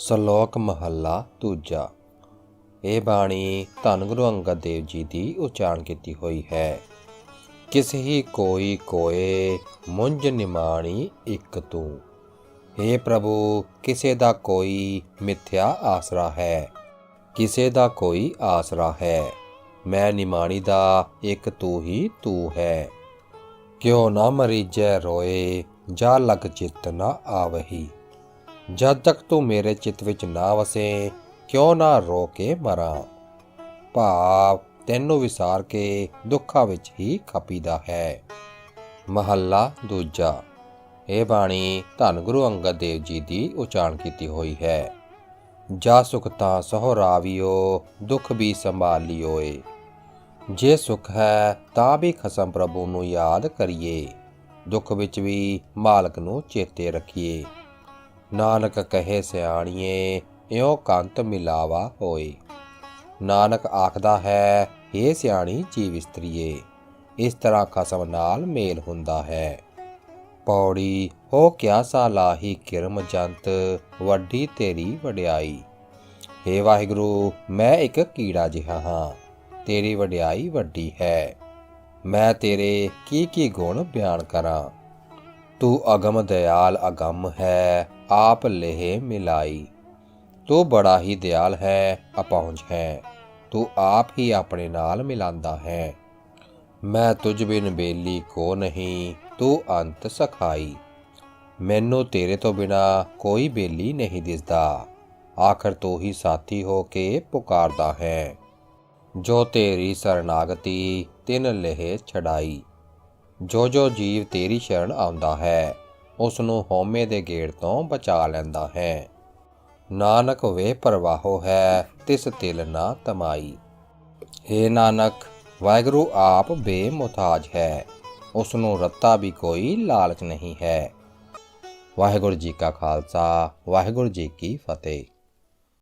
ਸ਼ਲੋਕ ਮਹੱਲਾ ਦੂਜਾ। ਇਹ ਬਾਣੀ ਧੰਨ ਗੁਰੂ ਅੰਗਦ ਦੇਵ ਜੀ ਦੀ ਉਚਾਰਨ ਕੀਤੀ ਹੋਈ ਹੈ। ਕਿਸ ਹੀ ਕੋਈ ਕੋਏ, ਮੁੰਜ ਨਿਮਾਣੀ ਇੱਕ ਤੂੰ। हे ਪ੍ਰਭੂ, ਕਿਸੇ ਦਾ ਕੋਈ ਮਿੱਥਿਆ ਆਸਰਾ ਹੈ? ਕਿਸੇ ਦਾ ਕੋਈ ਆਸਰਾ ਹੈ? ਮੈਂ ਨਿਮਾਣੀ ਦਾ ਇੱਕ ਤੂੰ ਹੀ ਤੂੰ ਹੈ। ਕਿਉ ਨਾ ਮਰੀਜੈ ਰੋਏ, ਜਾ ਲਗ ਚਿਤ ਨਾ ਆਵਹੀ। ਜਦ ਤੱਕ ਤੂੰ ਮੇਰੇ ਚਿੱਤ ਵਿੱਚ ਨਾ ਵਸੇ, ਕਿਉਂ ਨਾ ਰੋ ਕੇ ਮਰਾਂ? ਭਾਵ ਤੈਨੂੰ ਵਿਸਾਰ ਕੇ ਦੁੱਖਾਂ ਵਿੱਚ ਹੀ ਖਪੀਦਾ ਹੈ। ਮਹੱਲਾ ਦੂਜਾ। ਇਹ ਬਾਣੀ ਧੰਨ ਗੁਰੂ ਅੰਗਦ ਦੇਵ ਜੀ ਦੀ ਉਚਾਰਨ ਕੀਤੀ ਹੋਈ ਹੈ। ਜਾ ਸੁਖ ਤਾਂ ਸਹਰਾਵਿਓ ਦੁੱਖ ਵੀ ਸੰਭਾਲਿਓਏ। ਜੇ ਸੁਖ ਹੈ ਤਾਂ ਵੀ ਖਸਮ ਪ੍ਰਭੂ ਨੂੰ ਯਾਦ ਕਰੀਏ। ਦੁੱਖ ਵਿੱਚ ਵੀ ਮਾਲਕ ਨੂੰ ਚੇਤੇ ਰੱਖੀਏ। ਨਾਨਕ ਕਹੇ ਸਿਆਣੀਏ, ਇਉ ਕੰਤ ਮਿਲਾਵਾ ਹੋਏ। ਨਾਨਕ ਆਖਦਾ ਹੈ ਏ ਸਿਆਣੀ ਜੀਵ ਇਸਤਰੀਏ, ਇਸ ਤਰ੍ਹਾਂ ਖਸਮ ਨਾਲ ਮੇਲ ਹੁੰਦਾ ਹੈ। ਪੌੜੀ, ਹੋ ਕਿਆ ਸਾਲਾਹੀ ਕਿਰਮ ਜੰਤ, ਵੱਡੀ ਤੇਰੀ ਵਡਿਆਈ। ਏ ਵਾਹਿਗੁਰੂ, ਮੈਂ ਇੱਕ ਕੀੜਾ ਜਿਹਾ ਹਾਂ, ਤੇਰੀ ਵਡਿਆਈ ਵੱਡੀ ਹੈ। ਮੈਂ ਤੇਰੇ ਕੀ ਕੀ ਗੁਣ ਬਿਆਨ ਕਰਾਂ? ਤੂੰ ਅਗਮ ਦਿਆਲ ਅਗਮ ਹੈ, ਆਪ ਲਹਿ ਮਿਲਾਈ। ਤੂੰ ਬੜਾ ਹੀ ਦਿਆਲ ਹੈ, ਅਪਹੁੰਚ ਹੈ। ਤੂੰ ਆਪ ਹੀ ਆਪਣੇ ਨਾਲ ਮਿਲਾਂਦਾ ਹੈ। ਮੈਂ ਤੁਝ ਬਿਨ ਬੇਲੀ ਕੋ ਨਹੀਂ, ਤੂੰ ਅੰਤ ਸਖਾਈ। ਮੈਨੂੰ ਤੇਰੇ ਤੋਂ ਬਿਨਾ ਕੋਈ ਬੇਲੀ ਨਹੀਂ ਦਿਸਦਾ। ਆਖਰ ਤੂੰ ਹੀ ਸਾਥੀ ਹੋ ਕੇ ਪੁਕਾਰਦਾ ਹੈ। ਜੋ ਤੇਰੀ ਸਰਨਾਗਤੀ, ਤਿਨ ਲਹਿ ਛਡਾਈ। ਜੋ ਜੋ ਜੀਵ ਤੇਰੀ ਸ਼ਰਨ ਆਉਂਦਾ ਹੈ ਉਸ ਨੂੰ ਹਉਮੈ ਦੇ ਗੇੜ ਤੋਂ ਬਚਾ ਲੈਂਦਾ ਹੈ। ਨਾਨਕ ਵੇ ਪਰਵਾਹੋ ਹੈ, ਤਿਸ ਤਿਲ ਨਾ ਤਮਾਈ। ਏ ਨਾਨਕ, ਵਾਹਿਗੁਰੂ ਆਪ ਬੇਮੁਤਾਜ ਹੈ ਉਸ ਨੂੰ ਰੱਤਾ ਵੀ ਕੋਈ ਲਾਲਚ ਨਹੀਂ ਹੈ। ਵਾਹਿਗੁਰੂ ਜੀ ਕਾ ਖਾਲਸਾ, ਵਾਹਿਗੁਰੂ ਜੀ ਕੀ ਫਤਿਹ।